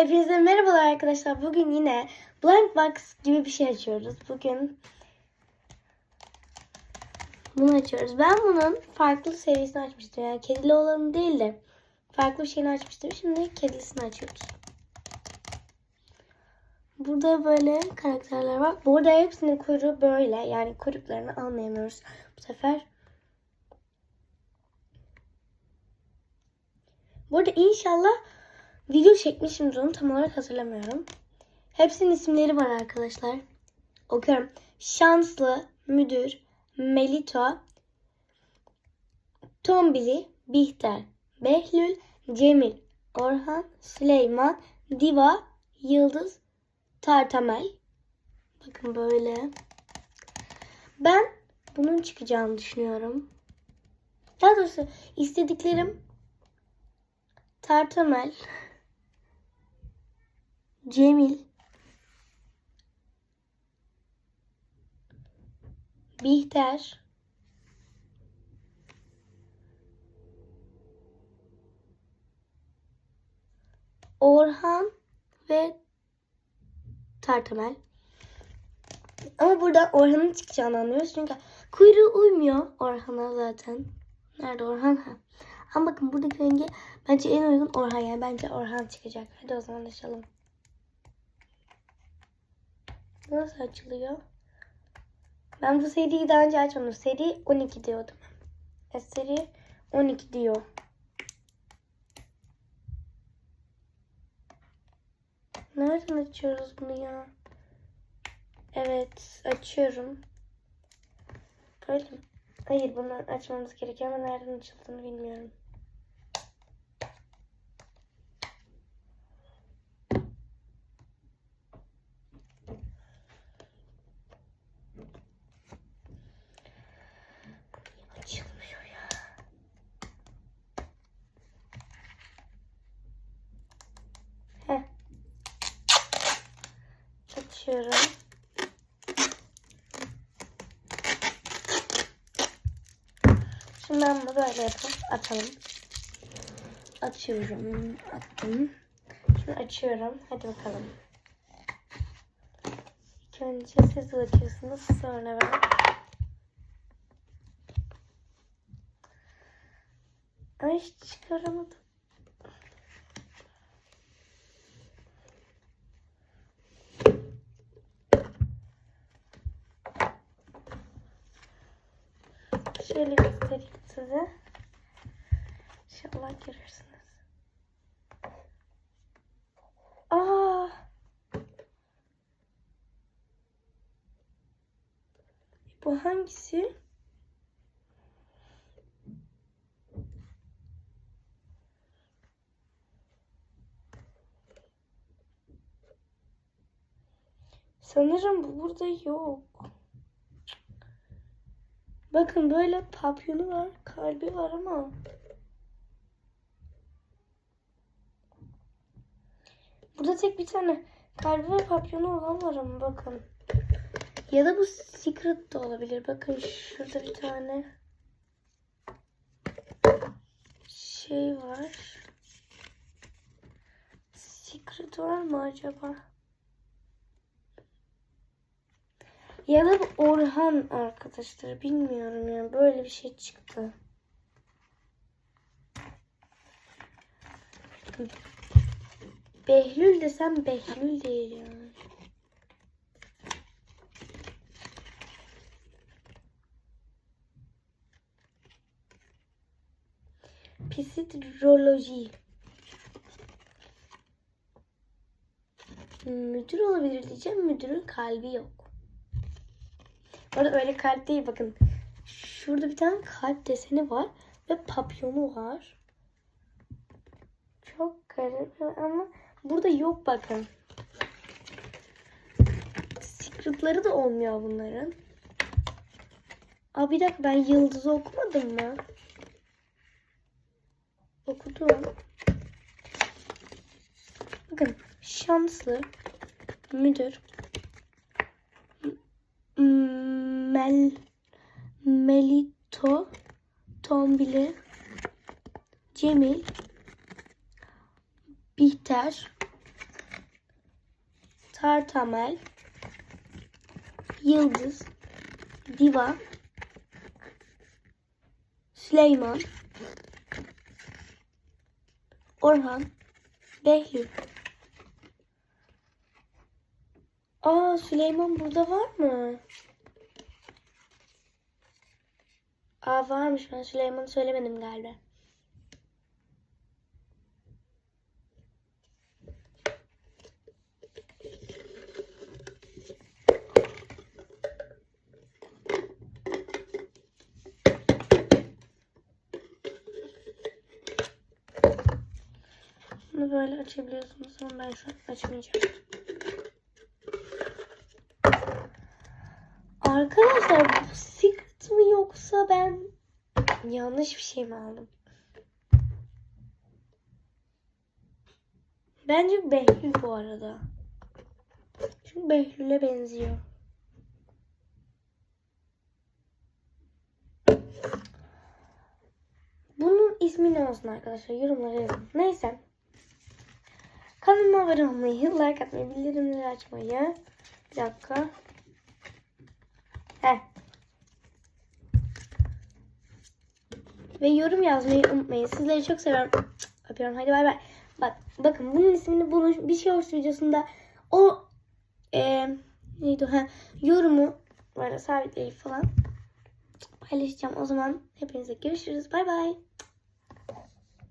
Hepinize merhabalar arkadaşlar. Bugün yine Blind Box gibi bir şey açıyoruz. Bugün bunu açıyoruz. Ben bunun farklı serisini açmıştım. Yani kedili olanı değil de farklı bir şeyini açmıştım. Şimdi kedilisini açıyoruz. Burada böyle karakterler var. Bu arada hepsinin kuyruğu böyle. Yani kuyruklarını almayamıyoruz bu sefer. Bu arada inşallah video çekmişimdir onu tam olarak hatırlamıyorum. Hepsinin isimleri var arkadaşlar. Okuyorum. Şanslı, Müdür, Melito, Tombili, Bihter, Behlül, Cemil, Orhan, Süleyman, Diva, Yıldız, Tartamel. Bakın böyle. Ben bunun çıkacağını düşünüyorum. Daha doğrusu istediklerim Tartamel, Cemil, Bihter, Orhan ve Tartamel. Ama burada Orhan'ın çıkacağını anlıyoruz çünkü kuyruğu uymuyor Orhan'a zaten. Nerede Orhan? Ha. Ama bakın buradaki rengi bence en uygun Orhan yani bence Orhan çıkacak. Hadi o zaman açalım. Nasıl açılıyor? Ben bu seriyi daha önce açmadım. Seri 12 diyordum. E, seri 12 diyor. Nereden açıyoruz bunu ya? Evet açıyorum. Böyle mi? Hayır bunu açmamız gerekiyor ama nereden açıldığını bilmiyorum. Açılmıyor ya. Heh. Açıyorum. Şimdi ben bunu böyle yapıp atalım. Açıyorum. Attım. Şimdi açıyorum. Hadi bakalım. İlk önce siz açıyorsunuz. Sonra ben. Ay hiç çıkaramadım. Şöyle göstereyim size. İnşallah görürsünüz. Aa! Bu hangisi? Sanırım bu burada yok. Bakın böyle papyonu var, kalbi var ama burada tek bir tane kalbi ve papyonu olan var ama bakın. Ya da bu secret de olabilir. Bakın şurada bir tane şey var. Secret var mı acaba? Ya da Orhan arkadaşlar. Bilmiyorum ya. Böyle bir şey çıktı. Behlül desem Behlül değil yani. Psikolojik. Müdür olabilir diyeceğim. Müdürün kalbi yok. Orada öyle kalp değil bakın. Şurada bir tane kalp deseni var ve papyonu var. Çok garip ama burada yok bakın. Secret'ları da olmuyor bunların. Aa bir dakika ben yıldızı okumadım mı? Okudum. Bakın şanslı müdür Mel Melito Tombili Cemil Bihter Tartamel, Yıldız, Diva, Süleyman, Orhan, Behlül. Aa Süleyman burada var mı? Aa varmış ben Süleyman'ı söylemedim galiba. Bunu böyle açabiliyorsunuz ama ben şu an açmayacağım. Arkadaşlar bu secret mi yoksa ben yanlış bir şey mi aldım? Bence Behlül bu arada. Çünkü Behlül'e benziyor. Bunun ismi ne olsun arkadaşlar? Yorumlara yazın. Neyse. Kanalıma abone olmayı, like atmayı, bildirimleri açmayı. Bir dakika. Heh. Ve yorum yazmayı unutmayın. Sizleri çok seviyorum. Öpüyorum. Hadi bay bay. Bak, bakın bunun ismini bunun bir şey olsun videosunda o e, neydi? Ha, yorumu böyle sabitleyip falan paylaşacağım. O zaman hepinize görüşürüz. Bay bay.